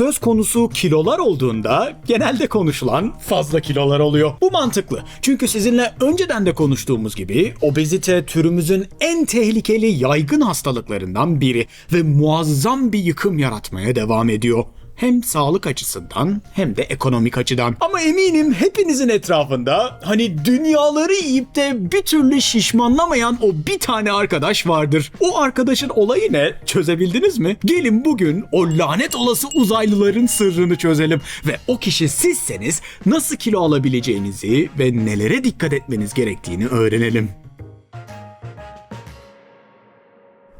söz konusu kilolar olduğunda genelde konuşulan fazla kilolar oluyor. Bu mantıklı. Çünkü sizinle önceden de konuştuğumuz gibi obezite türümüzün en tehlikeli yaygın hastalıklarından biri ve muazzam bir yıkım yaratmaya devam ediyor. Hem sağlık açısından hem de ekonomik açıdan. Ama eminim hepinizin etrafında hani dünyaları yiyip de bir türlü şişmanlamayan o bir tane arkadaş vardır. O arkadaşın olayı ne? Çözebildiniz mi? Gelin bugün o lanet olası uzaylıların sırrını çözelim ve o kişi sizseniz nasıl kilo alabileceğinizi ve nelere dikkat etmeniz gerektiğini öğrenelim.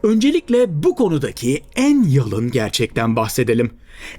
Öncelikle bu konudaki en yalın gerçekten bahsedelim.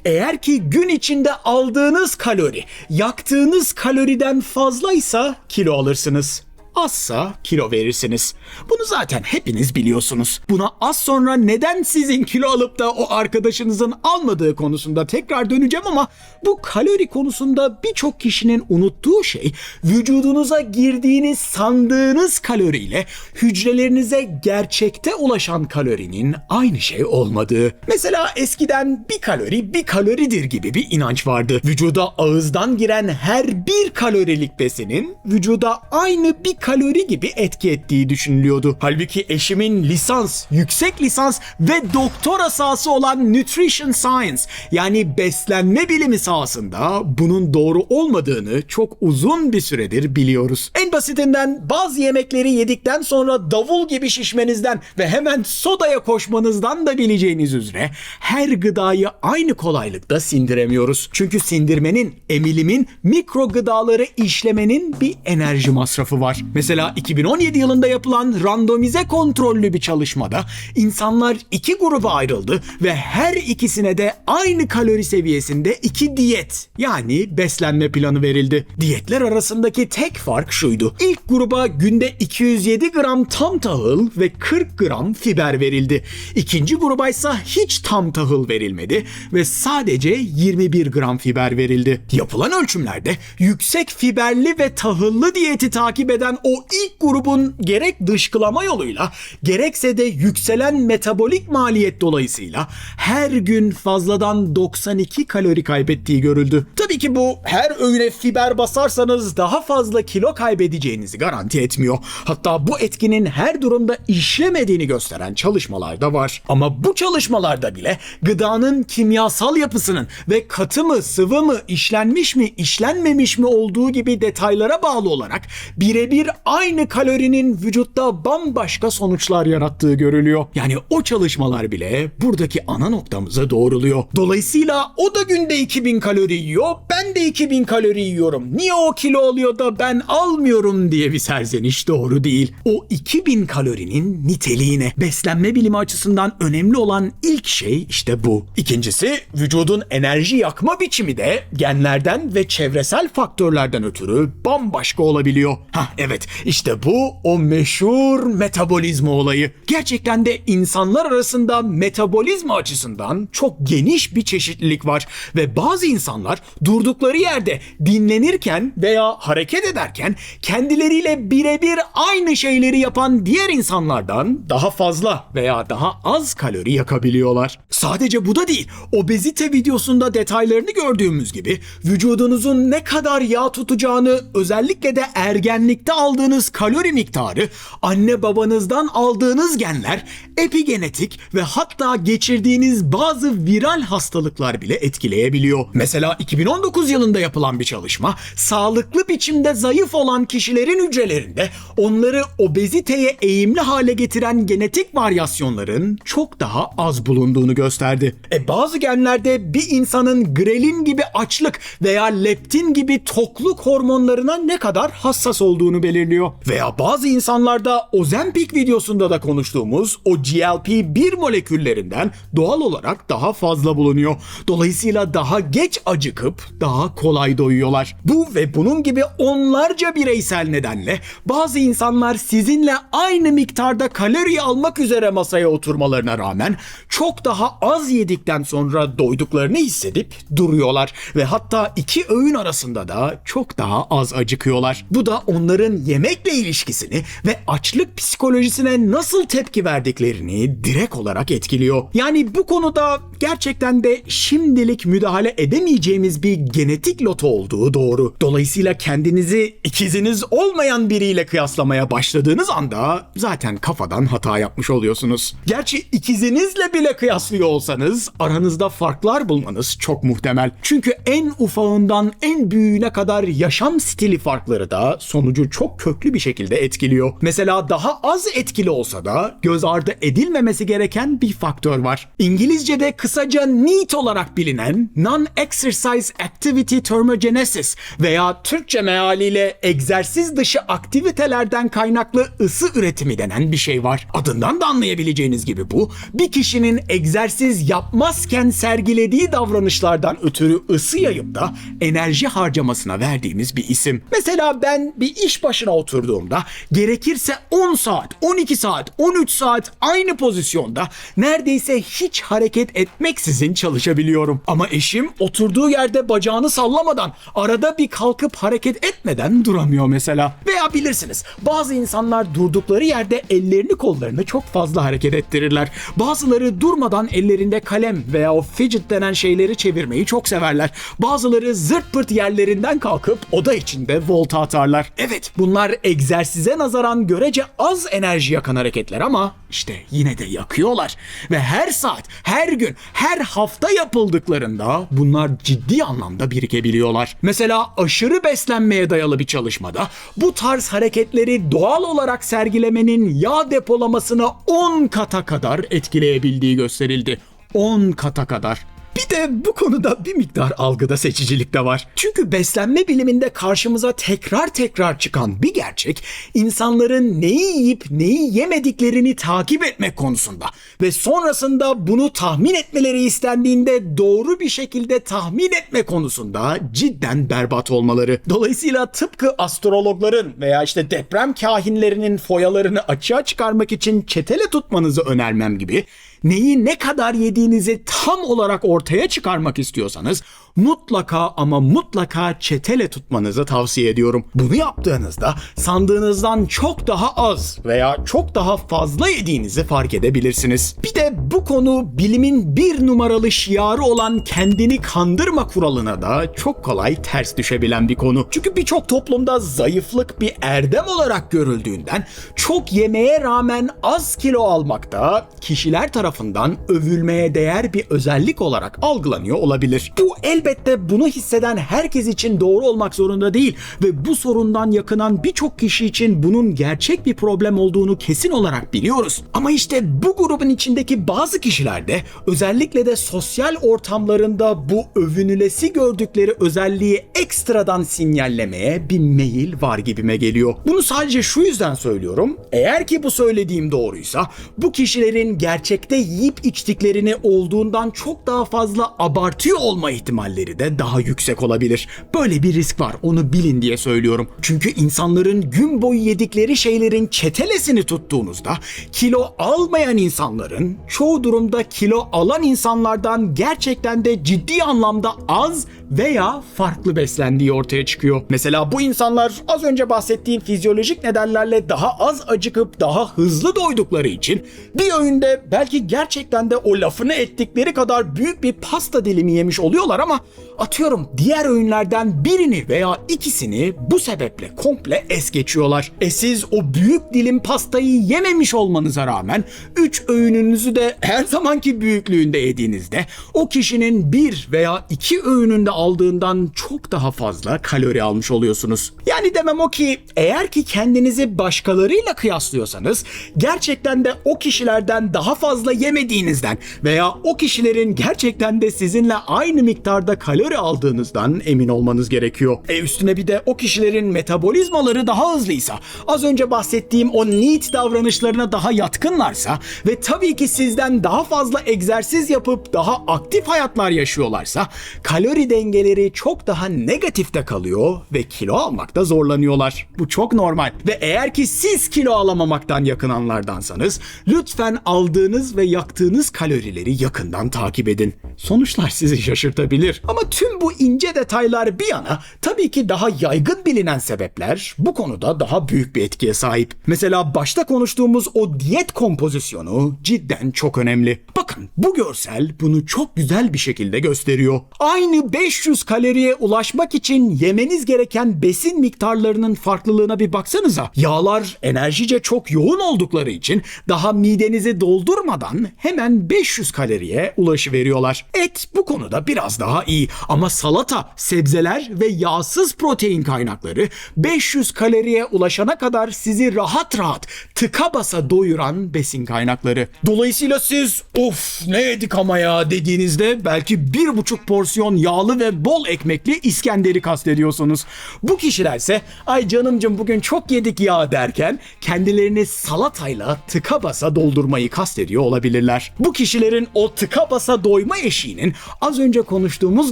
Eğer ki gün içinde aldığınız kalori yaktığınız kaloriden fazlaysa kilo alırsınız. Azsa kilo verirsiniz. Bunu zaten hepiniz biliyorsunuz. Buna az sonra neden sizin kilo alıp da o arkadaşınızın almadığı konusunda tekrar döneceğim ama bu kalori konusunda birçok kişinin unuttuğu şey vücudunuza girdiğiniz sandığınız kaloriyle hücrelerinize gerçekte ulaşan kalorinin aynı şey olmadığı. Mesela eskiden bir kalori bir kaloridir gibi bir inanç vardı. Vücuda ağızdan giren her bir kalorilik besinin vücuda aynı bir kalori gibi etki ettiği düşünülüyordu. Halbuki eşimin lisans, yüksek lisans ve doktora sahası olan Nutrition Science yani beslenme bilimi sahasında bunun doğru olmadığını çok uzun bir süredir biliyoruz. En basitinden bazı yemekleri yedikten sonra davul gibi şişmenizden ve hemen sodaya koşmanızdan da bileceğiniz üzere her gıdayı aynı kolaylıkta sindiremiyoruz. Çünkü sindirmenin, emilimin, mikro gıdaları işlemenin bir enerji masrafı var. Mesela 2017 yılında yapılan randomize kontrollü bir çalışmada insanlar iki gruba ayrıldı ve her ikisine de aynı kalori seviyesinde iki diyet yani beslenme planı verildi. Diyetler arasındaki tek fark şuydu. İlk gruba günde 207 gram tam tahıl ve 40 gram fiber verildi. İkinci gruba ise hiç tam tahıl verilmedi ve sadece 21 gram fiber verildi. Yapılan ölçümlerde yüksek fiberli ve tahıllı diyeti takip eden o ilk grubun gerek dışkılama yoluyla gerekse de yükselen metabolik maliyet dolayısıyla her gün fazladan 92 kalori kaybettiği görüldü. Tabii ki bu her öğüne fiber basarsanız daha fazla kilo kaybedeceğinizi garanti etmiyor. Hatta bu etkinin her durumda işlemediğini gösteren çalışmalar da var. Ama bu çalışmalarda bile gıdanın kimyasal yapısının ve katı mı, sıvı mı, işlenmiş mi, işlenmemiş mi olduğu gibi detaylara bağlı olarak birebir aynı kalorinin vücutta bambaşka sonuçlar yarattığı görülüyor. Yani o çalışmalar bile buradaki ana noktamıza doğruluyor. Dolayısıyla o da günde 2000 kalori yiyor, ben de 2000 kalori yiyorum. Niye o kilo oluyor da ben almıyorum diye bir serzeniş doğru değil. O 2000 kalorinin niteliğine beslenme bilimi açısından önemli olan ilk şey işte bu. İkincisi vücudun enerji yakma biçimi de genlerden ve çevresel faktörlerden ötürü bambaşka olabiliyor. Hah evet işte bu o meşhur metabolizma olayı. Gerçekten de insanlar arasında metabolizma açısından çok geniş bir çeşitlilik var ve bazı insanlar durdukları yerde dinlenirken veya hareket ederken kendileriyle birebir aynı şeyleri yapan diğer insanlardan daha fazla veya daha az kalori yakabiliyorlar. Sadece bu da değil. Obezite videosunda detaylarını gördüğümüz gibi vücudunuzun ne kadar yağ tutacağını özellikle de ergenlikte aldığınız kalori miktarı, anne babanızdan aldığınız genler, epigenetik ve hatta geçirdiğiniz bazı viral hastalıklar bile etkileyebiliyor. Mesela 2019 yılında yapılan bir çalışma, sağlıklı biçimde zayıf olan kişilerin hücrelerinde onları obeziteye eğimli hale getiren genetik varyasyonların çok daha az bulunduğunu gösterdi. E bazı genlerde bir insanın grelin gibi açlık veya leptin gibi tokluk hormonlarına ne kadar hassas olduğunu belirliyor. Veya bazı insanlarda Ozempic videosunda da konuştuğumuz o GLP-1 moleküllerinden doğal olarak daha fazla bulunuyor. Dolayısıyla daha geç acıkıp daha kolay doyuyorlar. Bu ve bunun gibi onlarca bireysel nedenle bazı insanlar sizinle aynı miktarda kalori almak üzere masaya oturmalarına rağmen çok daha az yedikten sonra doyduklarını hissedip duruyorlar ve hatta iki öğün arasında da çok daha az acıkıyorlar. Bu da onların yemekle ilişkisini ve açlık psikolojisine nasıl tepki verdiklerini direkt olarak etkiliyor. Yani bu konuda gerçekten de şimdilik müdahale edemeyeceğimiz bir genetik loto olduğu doğru. Dolayısıyla kendinizi ikiziniz olmayan biriyle kıyaslamaya başladığınız anda zaten kafadan hata yapmış oluyorsunuz. Gerçi ikizinizle bile kıyaslıyor olsanız aranızda farklar bulmanız çok muhtemel. Çünkü en ufağından en büyüğüne kadar yaşam stili farkları da sonucu çok köklü bir şekilde etkiliyor. Mesela daha az etkili olsa da göz ardı edilmemesi gereken bir faktör var. İngilizce'de kısaca NEAT olarak bilinen Non-Exercise Activity Thermogenesis veya Türkçe mealiyle egzersiz dışı aktivitelerden kaynaklı ısı üretimi denen bir şey var. Adından da anlayabileceğiniz gibi bu bir kişinin egzersiz yapmazken sergilediği davranışlardan ötürü ısı yayıp da enerji harcamasına verdiğimiz bir isim. Mesela ben bir iş başına oturduğumda gerekirse 10 saat, 12 saat, 13 saat aynı pozisyonda neredeyse hiç hareket etmeksizin çalışabiliyorum. Ama eşim oturduğu yerde bacağını sallamadan arada bir kalkıp hareket etmeden duramıyor mesela. Veya bilirsiniz bazı insanlar durdukları yerde ellerini kollarını çok fazla hareket ettirirler. Bazıları durmadan ellerinde kalem veya o fidget denen şeyleri çevirmeyi çok severler. Bazıları zırt pırt yerlerinden kalkıp oda içinde volta atarlar. Evet bunlar egzersize nazaran görece az enerji yakan hareketler ama işte yine de yakıyorlar. Ve her saat, her gün, her hafta yapıldıklarında bunlar ciddi anlamda birikebiliyorlar. Mesela aşırı beslenmeye dayalı bir çalışmada bu tarz hareketleri doğal olarak sergilemenin yağ depolamasını 10 kata kadar etkileyebildiği gösterildi. 10 kata kadar. Bir de bu konuda bir miktar algıda seçicilik de var. Çünkü beslenme biliminde karşımıza tekrar tekrar çıkan bir gerçek insanların neyi yiyip neyi yemediklerini takip etmek konusunda ve sonrasında bunu tahmin etmeleri istendiğinde doğru bir şekilde tahmin etme konusunda cidden berbat olmaları. Dolayısıyla tıpkı astrologların veya işte deprem kahinlerinin foyalarını açığa çıkarmak için çetele tutmanızı önermem gibi neyi ne kadar yediğinizi tam olarak ortaya çıkarmak istiyorsanız mutlaka ama mutlaka çetele tutmanızı tavsiye ediyorum. Bunu yaptığınızda sandığınızdan çok daha az veya çok daha fazla yediğinizi fark edebilirsiniz. Bir de bu konu bilimin bir numaralı şiarı olan kendini kandırma kuralına da çok kolay ters düşebilen bir konu. Çünkü birçok toplumda zayıflık bir erdem olarak görüldüğünden çok yemeye rağmen az kilo almak da kişiler tarafından övülmeye değer bir özellik olarak algılanıyor olabilir. Bu elbette bunu hisseden herkes için doğru olmak zorunda değil ve bu sorundan yakınan birçok kişi için bunun gerçek bir problem olduğunu kesin olarak biliyoruz. Ama işte bu grubun içindeki bazı kişilerde özellikle de sosyal ortamlarında bu övünülesi gördükleri özelliği ekstradan sinyallemeye bir meyil var gibime geliyor. Bunu sadece şu yüzden söylüyorum. Eğer ki bu söylediğim doğruysa bu kişilerin gerçekte yiyip içtiklerini olduğundan çok daha fazla abartıyor olma ihtimalleri de daha yüksek olabilir. Böyle bir risk var onu bilin diye söylüyorum. Çünkü insanların gün boyu yedikleri şeylerin çetelesini tuttuğunuzda kilo almayan insanların çoğu durumda kilo alan insanlardan gerçekten de ciddi anlamda az veya farklı beslendiği ortaya çıkıyor. Mesela bu insanlar az önce bahsettiğim fizyolojik nedenlerle daha az acıkıp daha hızlı doydukları için bir öğünde belki gerçekten de o lafını ettikleri kadar büyük bir pasta dilimi yemiş oluyorlar ama atıyorum diğer öğünlerden birini veya ikisini bu sebeple komple es geçiyorlar. E siz o büyük dilim pastayı yememiş olmanıza rağmen 3 öğününüzü de her zamanki büyüklüğünde yediğinizde o kişinin bir veya iki öğününde aldığından çok daha fazla kalori almış oluyorsunuz. Yani demem o ki eğer ki kendinizi başkalarıyla kıyaslıyorsanız gerçekten de o kişilerden daha fazla yemediğinizden veya o kişilerin gerçekten de sizinle aynı miktarda kalori aldığınızdan emin olmanız gerekiyor. E üstüne bir de o kişilerin metabolizmaları daha hızlıysa, az önce bahsettiğim o NEAT davranışlarına daha yatkınlarsa ve tabii ki sizden daha fazla egzersiz yapıp daha aktif hayatlar yaşıyorlarsa kalori dengesi dengeleri çok daha negatifte kalıyor ve kilo almakta zorlanıyorlar. Bu çok normal. Ve eğer ki siz kilo alamamaktan yakınanlardansanız lütfen aldığınız ve yaktığınız kalorileri yakından takip edin. Sonuçlar sizi şaşırtabilir. Ama tüm bu ince detaylar bir yana tabii ki daha yaygın bilinen sebepler bu konuda daha büyük bir etkiye sahip. Mesela başta konuştuğumuz o diyet kompozisyonu cidden çok önemli. Bakın bu görsel bunu çok güzel bir şekilde gösteriyor. Aynı 500 kaloriye ulaşmak için yemeniz gereken besin miktarlarının farklılığına bir baksanıza. Yağlar enerjice çok yoğun oldukları için daha midenizi doldurmadan hemen 500 kaloriye ulaşıveriyorlar. Et bu konuda biraz daha iyi ama salata, sebzeler ve yağsız protein kaynakları 500 kaloriye ulaşana kadar sizi rahat rahat tıka basa doyuran besin kaynakları. Dolayısıyla siz of ne yedik ama ya dediğinizde belki bir buçuk porsiyon yağlı ve bol ekmekli İskender'i kastediyorsunuz. Bu kişilerse ay canımcım bugün çok yedik ya derken kendilerini salatayla tıka basa doldurmayı kastediyor olabilirler. Bu kişilerin o tıka basa doyma eşiğinin az önce konuştuğumuz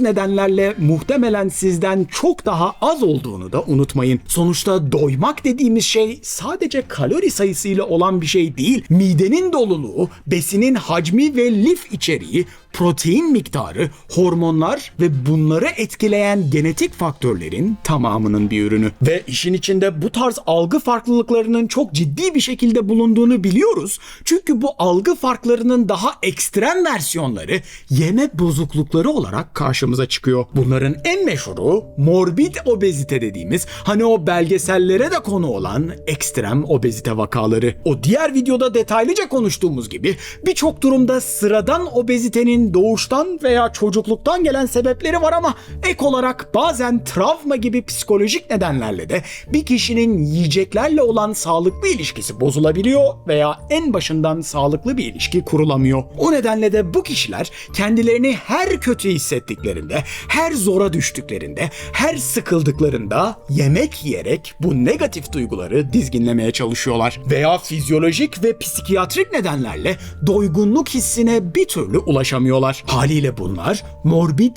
nedenlerle muhtemelen sizden çok daha az olduğunu da unutmayın. Sonuçta doymak dediğimiz şey sadece kalori sayısıyla olan bir şey değil. Midenin doluluğu, besinin hacmi ve lif içeriği, protein miktarı, hormonlar ve bunları etkileyen genetik faktörlerin tamamının bir ürünü. Ve işin içinde bu tarz algı farklılıklarının çok ciddi bir şekilde bulunduğunu biliyoruz. Çünkü bu algı farklarının daha ekstrem versiyonları yeme bozuklukları olarak karşımıza çıkıyor. Bunların en meşhuru morbid obezite dediğimiz hani o belgesellere de konu olan ekstrem obezite vakaları. O diğer videoda detaylıca konuştuğumuz gibi birçok durumda sıradan obezitenin doğuştan veya çocukluktan gelen sebepleri var ama ek olarak bazen travma gibi psikolojik nedenlerle de bir kişinin yiyeceklerle olan sağlıklı ilişkisi bozulabiliyor veya en başından sağlıklı bir ilişki kurulamıyor. O nedenle de bu kişiler kendilerini her kötü hissettiklerinde, her zora düştüklerinde, her sıkıldıklarında yemek yiyerek bu negatif duyguları dizginlemeye çalışıyorlar. Veya fizyolojik ve psikiyatrik nedenlerle doygunluk hissine bir türlü ulaşamıyorlar. Haliyle bunlar morbid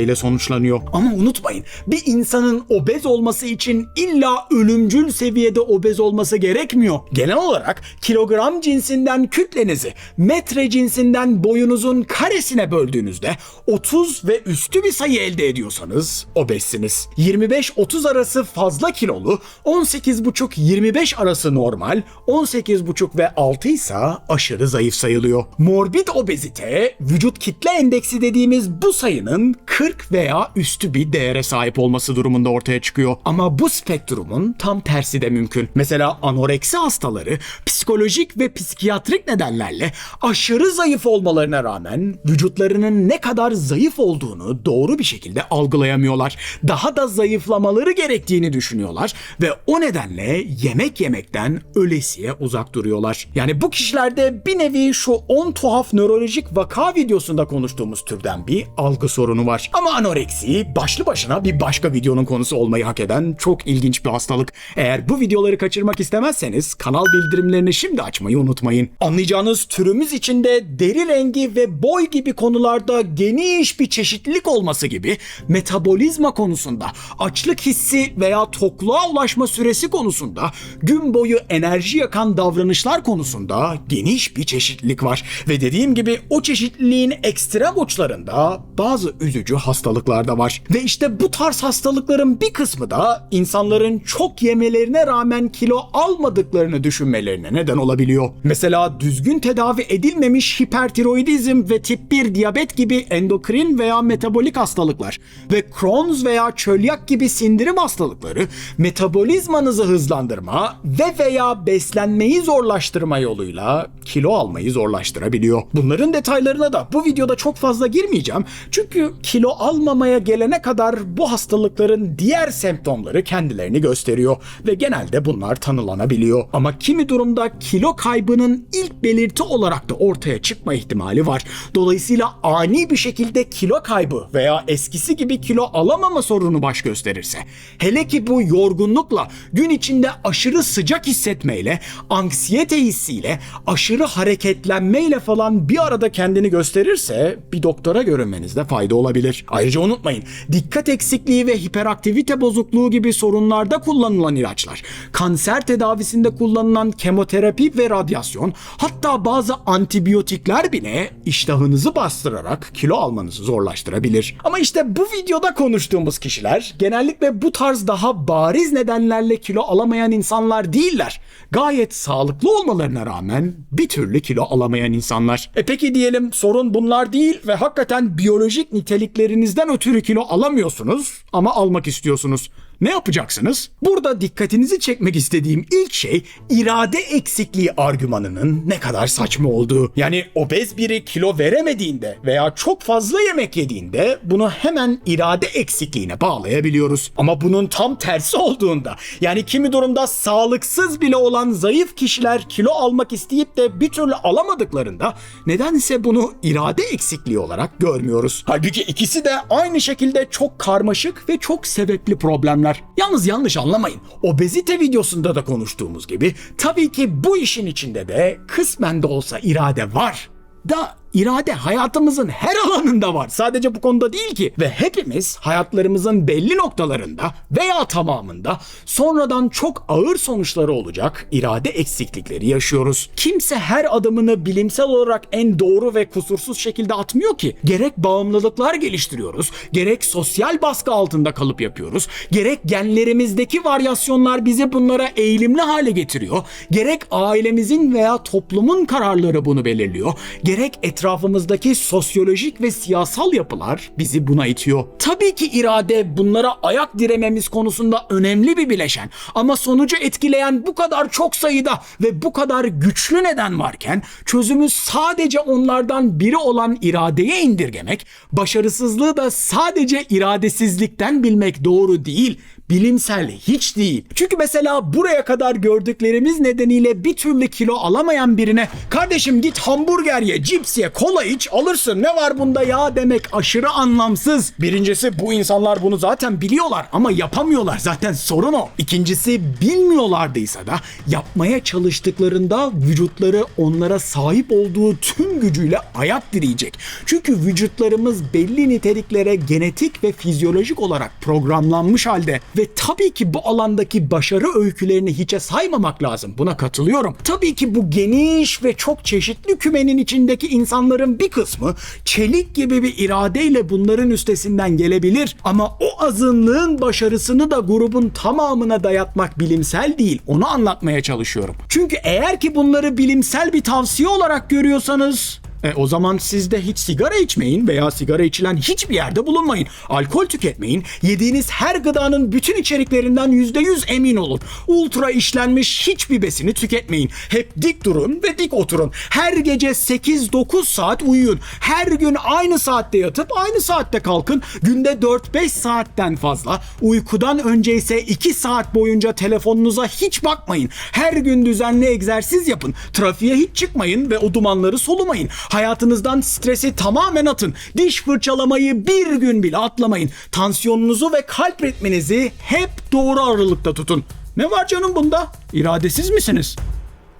obeziteyle sonuçlanıyor. Ama unutmayın bir insanın obez olması için illa ölümcül seviyede obez olması gerekmiyor. Genel olarak kilogram cinsinden kütlenizi metre cinsinden boyunuzun karesine böldüğünüzde 30 ve üstü bir sayı elde ediyorsanız obezsiniz. 25-30 arası fazla kilolu, 18,5-25 arası normal, 18,5 ve 6 ise aşırı zayıf sayılıyor. Morbid obezite, vücut kitle endeksi dediğimiz bu sayının 40 veya üstü bir değere sahip olması durumunda ortaya çıkıyor. Ama bu spektrumun tam tersi de mümkün. Mesela anoreksi hastaları psikolojik ve psikiyatrik nedenlerle aşırı zayıf olmalarına rağmen vücutlarının ne kadar zayıf olduğunu doğru bir şekilde algılayamıyorlar. Daha da zayıflamaları gerektiğini düşünüyorlar ve o nedenle yemek yemekten ölesiye uzak duruyorlar. Yani bu kişilerde bir nevi şu 10 tuhaf nörolojik vaka videosunda konuştuğumuz türden bir algı sorunu var. Ama anoreksi başlı başına bir başka videonun konusu olmayı hak eden çok ilginç bir hastalık. Eğer bu videoları kaçırmak istemezseniz kanal bildirimlerini şimdi açmayı unutmayın. Anlayacağınız türümüz içinde deri rengi ve boy gibi konularda geniş bir çeşitlilik olması gibi metabolizma konusunda, açlık hissi veya tokluğa ulaşma süresi konusunda, gün boyu enerji yakan davranışlar konusunda geniş bir çeşitlilik var. Ve dediğim gibi o çeşitliliğin ekstrem uçlarında bazı üzücü da var. Ve işte bu tarz hastalıkların bir kısmı da insanların çok yemelerine rağmen kilo almadıklarını düşünmelerine neden olabiliyor. Mesela düzgün tedavi edilmemiş hipertiroidizm ve tip 1 diyabet gibi endokrin veya metabolik hastalıklar ve Crohn's veya çölyak gibi sindirim hastalıkları metabolizmanızı hızlandırma ve veya beslenmeyi zorlaştırma yoluyla kilo almayı zorlaştırabiliyor. Bunların detaylarına da bu videoda çok fazla girmeyeceğim. Çünkü kilo almamaya gelene kadar bu hastalıkların diğer semptomları kendilerini gösteriyor ve genelde bunlar tanılanabiliyor. Ama kimi durumda kilo kaybının ilk belirti olarak da ortaya çıkma ihtimali var. Dolayısıyla ani bir şekilde kilo kaybı veya eskisi gibi kilo alamama sorunu baş gösterirse, hele ki bu yorgunlukla, gün içinde aşırı sıcak hissetmeyle, anksiyete hissiyle, aşırı hareketlenmeyle falan bir arada kendini gösterirse bir doktora görünmenizde fayda olabilir. Ayrıca unutmayın dikkat eksikliği ve hiperaktivite bozukluğu gibi sorunlarda kullanılan ilaçlar, kanser tedavisinde kullanılan kemoterapi ve radyasyon, hatta bazı antibiyotikler bile iştahınızı bastırarak kilo almanızı zorlaştırabilir. Ama işte bu videoda konuştuğumuz kişiler genellikle bu tarz daha bariz nedenlerle kilo alamayan insanlar değiller. Gayet sağlıklı olmalarına rağmen bir türlü kilo alamayan insanlar. E peki diyelim sorun bunlar değil ve hakikaten biyolojik niteliklerinizden ötürü kilo alamıyorsunuz ama almak istiyorsunuz. Ne yapacaksınız? Burada dikkatinizi çekmek istediğim ilk şey irade eksikliği argümanının ne kadar saçma olduğu. Yani obez biri kilo veremediğinde veya çok fazla yemek yediğinde bunu hemen irade eksikliğine bağlayabiliyoruz. Ama bunun tam tersi olduğunda yani kimi durumda sağlıksız bile olan zayıf kişiler kilo almak isteyip de bir türlü alamadıklarında nedense bunu irade eksikliği olarak görmüyoruz. Halbuki ikisi de aynı şekilde çok karmaşık ve çok sebepli problemler. Yalnız yanlış anlamayın. Obezite videosunda da konuştuğumuz gibi tabii ki bu işin içinde de kısmen de olsa irade var. Da irade hayatımızın her alanında var. Sadece bu konuda değil ki. Ve hepimiz hayatlarımızın belli noktalarında veya tamamında sonradan çok ağır sonuçları olacak irade eksiklikleri yaşıyoruz. Kimse her adımını bilimsel olarak en doğru ve kusursuz şekilde atmıyor ki. Gerek bağımlılıklar geliştiriyoruz, gerek sosyal baskı altında kalıp yapıyoruz, gerek genlerimizdeki varyasyonlar bizi bunlara eğilimli hale getiriyor, gerek ailemizin veya toplumun kararları bunu belirliyor, gerek etrafımızdaki sosyolojik ve siyasal yapılar bizi buna itiyor. Tabii ki irade bunlara ayak dirememiz konusunda önemli bir bileşen ama sonucu etkileyen bu kadar çok sayıda ve bu kadar güçlü neden varken çözümü sadece onlardan biri olan iradeye indirgemek, başarısızlığı da sadece iradesizlikten bilmek doğru değil bilimsel hiç değil. Çünkü mesela buraya kadar gördüklerimiz nedeniyle bir türlü kilo alamayan birine kardeşim git hamburger ye, cips ye, kola iç alırsın ne var bunda ya demek aşırı anlamsız. Birincisi bu insanlar bunu zaten biliyorlar ama yapamıyorlar zaten sorun o. İkincisi bilmiyorlardıysa da yapmaya çalıştıklarında vücutları onlara sahip olduğu tüm gücüyle ayak direyecek. Çünkü vücutlarımız belli niteliklere genetik ve fizyolojik olarak programlanmış halde ve tabii ki bu alandaki başarı öykülerini hiçe saymamak lazım. Buna katılıyorum. Tabii ki bu geniş ve çok çeşitli kümenin içindeki insanların bir kısmı çelik gibi bir iradeyle bunların üstesinden gelebilir. Ama o azınlığın başarısını da grubun tamamına dayatmak bilimsel değil. Onu anlatmaya çalışıyorum. Çünkü eğer ki bunları bilimsel bir tavsiye olarak görüyorsanız e, o zaman siz de hiç sigara içmeyin veya sigara içilen hiçbir yerde bulunmayın. Alkol tüketmeyin. Yediğiniz her gıdanın bütün içeriklerinden %100 emin olun. Ultra işlenmiş hiçbir besini tüketmeyin. Hep dik durun ve dik oturun. Her gece 8-9 saat uyuyun. Her gün aynı saatte yatıp aynı saatte kalkın. Günde 4-5 saatten fazla. Uykudan önce ise 2 saat boyunca telefonunuza hiç bakmayın. Her gün düzenli egzersiz yapın. Trafiğe hiç çıkmayın ve o dumanları solumayın. Hayatınızdan stresi tamamen atın. Diş fırçalamayı bir gün bile atlamayın. Tansiyonunuzu ve kalp ritminizi hep doğru aralıkta tutun. Ne var canım bunda? İradesiz misiniz?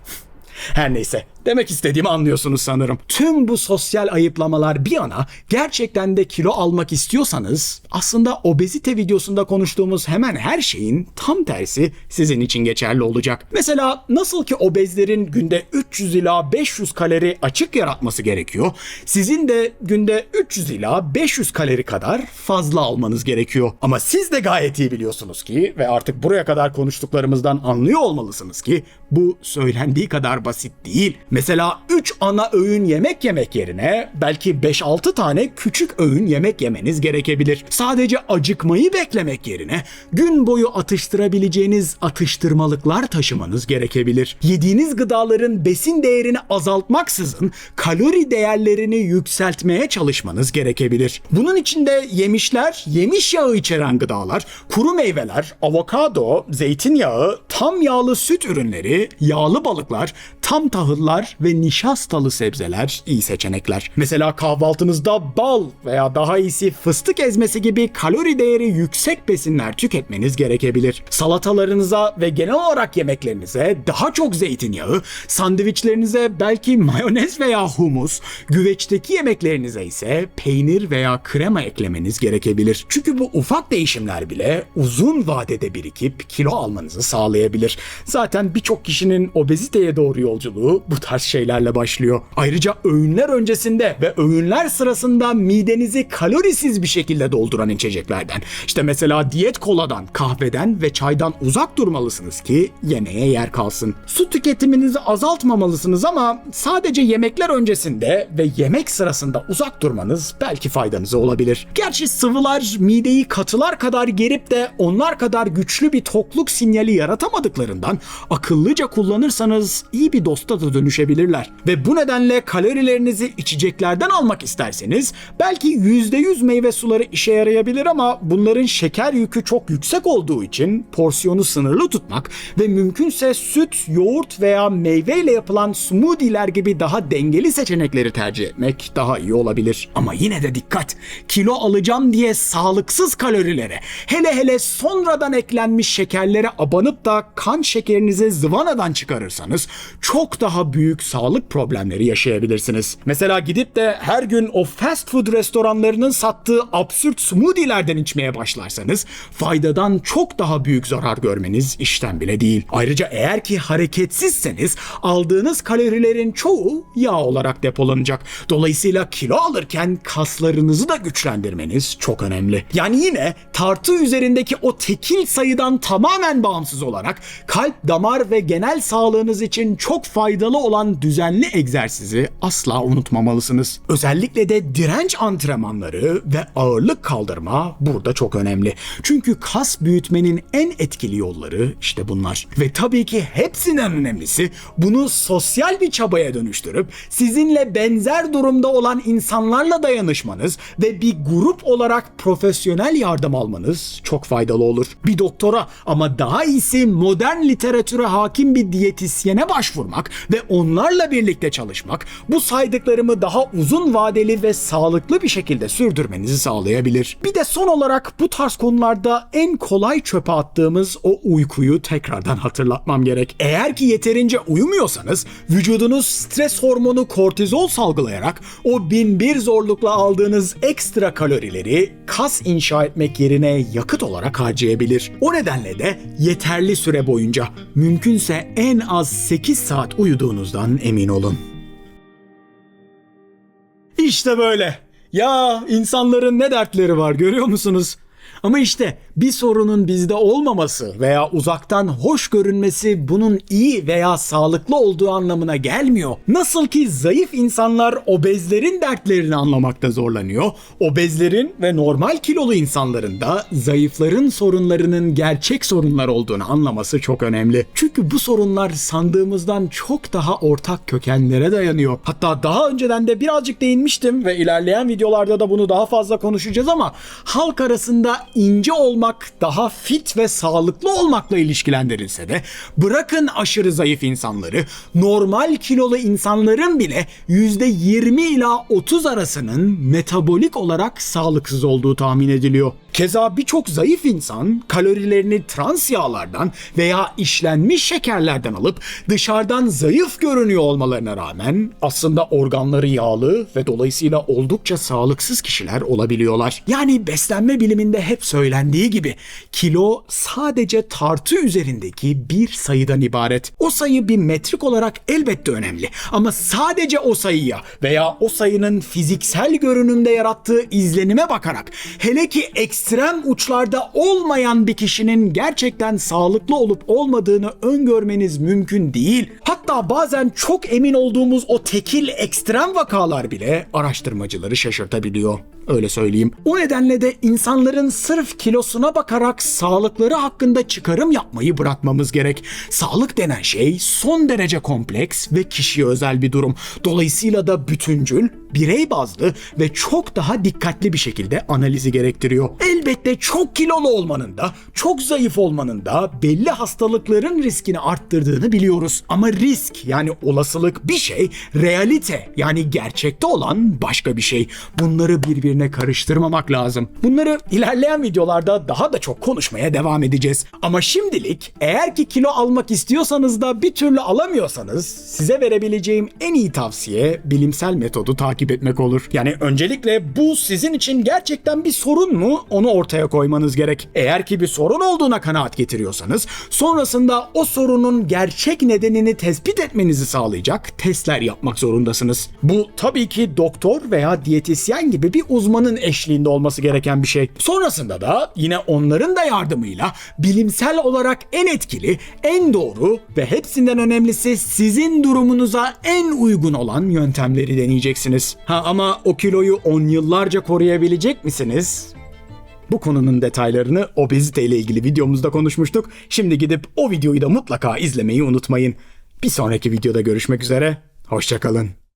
Her neyse. Demek istediğimi anlıyorsunuz sanırım. Tüm bu sosyal ayıplamalar bir yana gerçekten de kilo almak istiyorsanız aslında obezite videosunda konuştuğumuz hemen her şeyin tam tersi sizin için geçerli olacak. Mesela nasıl ki obezlerin günde 300 ila 500 kalori açık yaratması gerekiyor. Sizin de günde 300 ila 500 kalori kadar fazla almanız gerekiyor. Ama siz de gayet iyi biliyorsunuz ki ve artık buraya kadar konuştuklarımızdan anlıyor olmalısınız ki bu söylendiği kadar basit değil. Mesela 3 ana öğün yemek yemek yerine belki 5-6 tane küçük öğün yemek yemeniz gerekebilir. Sadece acıkmayı beklemek yerine gün boyu atıştırabileceğiniz atıştırmalıklar taşımanız gerekebilir. Yediğiniz gıdaların besin değerini azaltmaksızın kalori değerlerini yükseltmeye çalışmanız gerekebilir. Bunun içinde yemişler, yemiş yağı içeren gıdalar, kuru meyveler, avokado, zeytinyağı, tam yağlı süt ürünleri, yağlı balıklar, tam tahıllar meyveler ve nişastalı sebzeler iyi seçenekler. Mesela kahvaltınızda bal veya daha iyisi fıstık ezmesi gibi kalori değeri yüksek besinler tüketmeniz gerekebilir. Salatalarınıza ve genel olarak yemeklerinize daha çok zeytinyağı, sandviçlerinize belki mayonez veya humus, güveçteki yemeklerinize ise peynir veya krema eklemeniz gerekebilir. Çünkü bu ufak değişimler bile uzun vadede birikip kilo almanızı sağlayabilir. Zaten birçok kişinin obeziteye doğru yolculuğu bu tarz şeylerle başlıyor. Ayrıca öğünler öncesinde ve öğünler sırasında midenizi kalorisiz bir şekilde dolduran içeceklerden. İşte mesela diyet koladan, kahveden ve çaydan uzak durmalısınız ki yemeğe yer kalsın. Su tüketiminizi azaltmamalısınız ama sadece yemekler öncesinde ve yemek sırasında uzak durmanız belki faydanıza olabilir. Gerçi sıvılar mideyi katılar kadar gerip de onlar kadar güçlü bir tokluk sinyali yaratamadıklarından akıllıca kullanırsanız iyi bir dosta da dönüşebilirler. Ve bu nedenle kalorilerinizi içeceklerden almak isterseniz belki %100 meyve suları işe yarayabilir ama bunların şeker yükü çok yüksek olduğu için porsiyonu sınırlı tutmak ve mümkünse süt, yoğurt veya meyveyle yapılan smoothie'ler gibi daha dengeli seçenekleri tercih etmek daha iyi olabilir. Ama yine de dikkat. Kilo alacağım diye sağlıksız kalorilere, hele hele sonradan eklenmiş şekerlere abanıp da kan şekerinizi zıvanadan çıkarırsanız çok daha büyük sağlık problemleri yaşayabilirsiniz. Mesela gidip de her gün o fast food restoranlarının sattığı absürt smoothie'lerden içmeye başlarsanız faydadan çok daha büyük zarar görmeniz işten bile değil. Ayrıca eğer ki hareketsizseniz aldığınız kalorilerin çoğu yağ olarak depolanacak. Dolayısıyla kilo alırken kaslarınızı da güçlendirmeniz çok önemli. Yani yine tartı üzerindeki o tekil sayıdan tamamen bağımsız olarak kalp, damar ve genel sağlığınız için çok faydalı olan düzenli egzersizi asla unutmamalısınız. Özellikle de direnç antrenmanları ve ağırlık kaldırma burada çok önemli. Çünkü kas büyütmenin en etkili yolları işte bunlar. Ve tabii ki hepsinden önemlisi bunu sosyal bir çabaya dönüştürüp sizinle benzer durumda olan insanlarla dayanışmanız ve bir grup olarak profesyonel yardım almanız çok faydalı olur. Bir doktora ama daha iyisi modern literatüre hakim bir diyetisyene başvurmak ve onlarla birlikte çalışmak bu saydıklarımı daha uzun vadeli ve sağlıklı bir şekilde sürdürmenizi sağlayabilir. Bir de son olarak bu tarz konularda en kolay çöpe attığımız o uykuyu tekrardan hatırlatmam gerek. Eğer ki yeterince uyumuyorsanız vücudunuz stres hormonu kortizol salgılayarak o bin bir zorlukla aldığınız ekstra kalorileri kas inşa etmek yerine yakıt olarak harcayabilir. O nedenle de yeterli süre boyunca mümkünse en az 8 saat uyuduğunuzdan emin olun. İşte böyle. Ya insanların ne dertleri var görüyor musunuz? Ama işte bir sorunun bizde olmaması veya uzaktan hoş görünmesi bunun iyi veya sağlıklı olduğu anlamına gelmiyor. Nasıl ki zayıf insanlar obezlerin dertlerini anlamakta zorlanıyor, obezlerin ve normal kilolu insanların da zayıfların sorunlarının gerçek sorunlar olduğunu anlaması çok önemli. Çünkü bu sorunlar sandığımızdan çok daha ortak kökenlere dayanıyor. Hatta daha önceden de birazcık değinmiştim ve ilerleyen videolarda da bunu daha fazla konuşacağız ama halk arasında ince olmak daha fit ve sağlıklı olmakla ilişkilendirilse de bırakın aşırı zayıf insanları normal kilolu insanların bile %20 ila 30 arasının metabolik olarak sağlıksız olduğu tahmin ediliyor. Keza birçok zayıf insan kalorilerini trans yağlardan veya işlenmiş şekerlerden alıp dışarıdan zayıf görünüyor olmalarına rağmen aslında organları yağlı ve dolayısıyla oldukça sağlıksız kişiler olabiliyorlar. Yani beslenme biliminde hep söylendiği gibi kilo sadece tartı üzerindeki bir sayıdan ibaret. O sayı bir metrik olarak elbette önemli ama sadece o sayıya veya o sayının fiziksel görünümde yarattığı izlenime bakarak hele ki ekstrem uçlarda olmayan bir kişinin gerçekten sağlıklı olup olmadığını öngörmeniz mümkün değil. Hatta bazen çok emin olduğumuz o tekil ekstrem vakalar bile araştırmacıları şaşırtabiliyor. Öyle söyleyeyim. O nedenle de insanların sırf kilosuna bakarak sağlıkları hakkında çıkarım yapmayı bırakmamız gerek. Sağlık denen şey son derece kompleks ve kişiye özel bir durum. Dolayısıyla da bütüncül, birey bazlı ve çok daha dikkatli bir şekilde analizi gerektiriyor. Elbette çok kilolu olmanın da, çok zayıf olmanın da belli hastalıkların riskini arttırdığını biliyoruz. Ama risk yani olasılık bir şey, realite yani gerçekte olan başka bir şey. Bunları birbirine karıştırmamak lazım. Bunları ilerleyen videolarda daha da çok konuşmaya devam edeceğiz. Ama şimdilik eğer ki kilo almak istiyorsanız da bir türlü alamıyorsanız size verebileceğim en iyi tavsiye bilimsel metodu takip etmek olur. Yani öncelikle bu sizin için gerçekten bir sorun mu onu ortaya koymanız gerek. Eğer ki bir sorun olduğuna kanaat getiriyorsanız sonrasında o sorunun gerçek nedenini tespit etmenizi sağlayacak testler yapmak zorundasınız. Bu tabii ki doktor veya diyetisyen gibi bir uzmanın eşliğinde olması gereken bir şey. Sonrasında da yine onların da yardımıyla bilimsel olarak en etkili, en doğru ve hepsinden önemlisi sizin durumunuza en uygun olan yöntemleri deneyeceksiniz. Ha ama o kiloyu 10 yıllarca koruyabilecek misiniz? Bu konunun detaylarını obezite ile ilgili videomuzda konuşmuştuk. Şimdi gidip o videoyu da mutlaka izlemeyi unutmayın. Bir sonraki videoda görüşmek üzere. Hoşçakalın.